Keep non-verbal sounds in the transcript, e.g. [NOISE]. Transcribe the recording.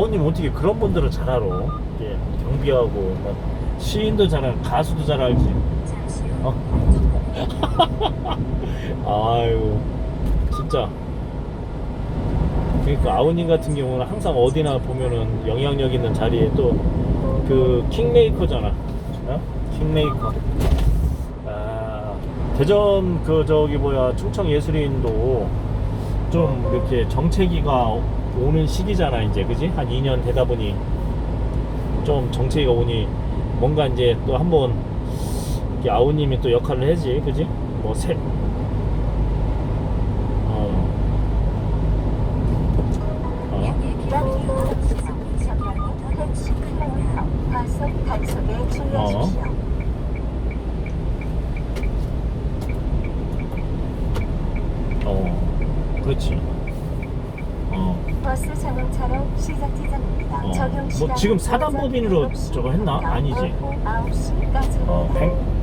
아우님 어떻게 그런 분들을 잘 알아? 예, 경비하고 막 시인도 잘 알고 가수도 잘 알지. 어? [LAUGHS] 아유 진짜. 그러니까 아우님 같은 경우는 항상 어디나 보면은 영향력 있는 자리에 또 그 킹메이커잖아. 어? 킹메이커. 아, 대전 그 저기 뭐야 충청 예술인도 좀 이렇게 정체기가 오는 시기잖아 이제 그지 한 2년 되다 보니 좀 정체기가 오니 뭔가 이제 또 한번 이렇게 아우님이 또 역할을 해지 그지 뭐새 어. 어? 그렇지 어 버스 자동차로 시작 지점입니다. 어. 적용 뭐 시간 지금 사단법인으로 저거 했나? 7시부터 아니지. 오후 9시까지입니다. 어, 백-